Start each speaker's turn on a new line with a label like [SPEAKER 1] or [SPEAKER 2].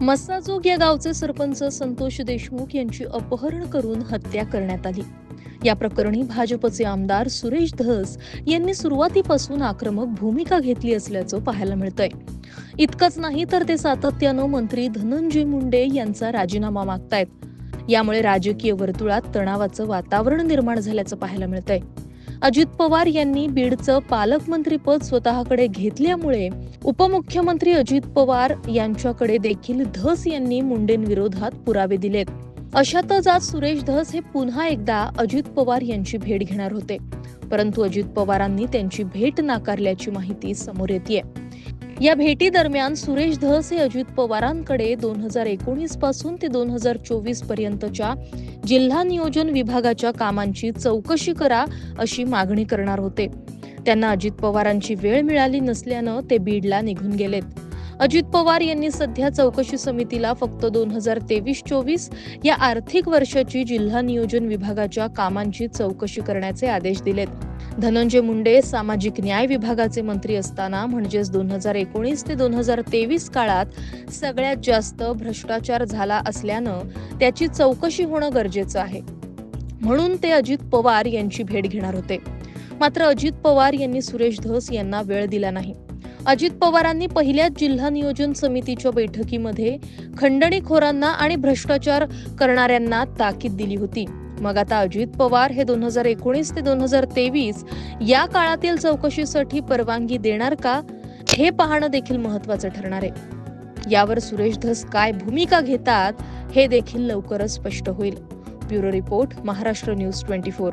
[SPEAKER 1] मस्साजोग या गावचे सरपंच संतोष देशमुख यांची अपहरण करून हत्या करण्यात आली. या प्रकरणी भाजपचे आमदार सुरेश धस यांनी सुरुवातीपासून आक्रमक भूमिका घेतली असल्याचं पाहायला मिळतंय. इतकंच नाही तर ते सातत्यानं मंत्री धनंजय मुंडे यांचा राजीनामा मागतायत. यामुळे राजकीय वर्तुळात तणावाचं वातावरण निर्माण झाल्याचं पाहायला मिळतंय. अजित पवार यांनी बीडचं पालकमंत्रीपद स्वतःकडे घेतल्यामुळे उपमुख्यमंत्री अजित पवार यांच्याकडे देखील धस यांनी मुंडेंविरोधात पुरावे दिलेत. अशातच आज सुरेश धस हे पुन्हा एकदा अजित पवार यांची भेट घेणार होते. परंतु अजित पवारांनी त्यांची भेट नाकारल्याची माहिती समोर येते या भेटी दरम्यान सुरेश धस हे अजित पवारांकडे दोन हजार एकोणीसपासून ते दोन हजार चोवीस पर्यंतच्या जिल्हा नियोजन विभागाच्या कामांची चौकशी करा अशी मागणी करणार होते. त्यांना अजित पवारांची वेळ मिळाली नसल्यानं ते बीडला निघून गेलेत. अजित पवार यांनी सध्या चौकशी समितीला फक्त दोन हजार तेवीस चोवीस या आर्थिक वर्षाची जिल्हा नियोजन विभागाच्या कामांची चौकशी करण्याचे आदेश दिलेत. धनंजय मुंडे सामाजिक न्याय विभागाचे मंत्री असताना म्हणजेच दोन हजार एकोणीस ते दोन हजार तेवीस काळात सगळ्यात जास्त भ्रष्टाचार झाला असल्यानं त्याची चौकशी होणं गरजेचं आहे. म्हणून ते अजित पवार यांची भेट घेणार होते. मात्र अजित पवार यांनी सुरेश धस यांना वेळ दिला नाही. अजित पवारांनी पहिल्याच जिल्हा नियोजन समितीच्या बैठकीमध्ये खंडणीखोरांना आणि भ्रष्टाचार करणाऱ्यांना ताकीद दिली होती. मग आता अजित पवार हे दोन हजार एकोणीस ते दोन हजार तेवीस या काळातील चौकशीसाठी परवानगी देणार का हे पाहणं देखील महत्वाचं ठरणार आहे. यावर सुरेश धस काय भूमिका घेतात हे देखील लवकरच स्पष्ट होईल. Bureau report Maharashtra news twenty four.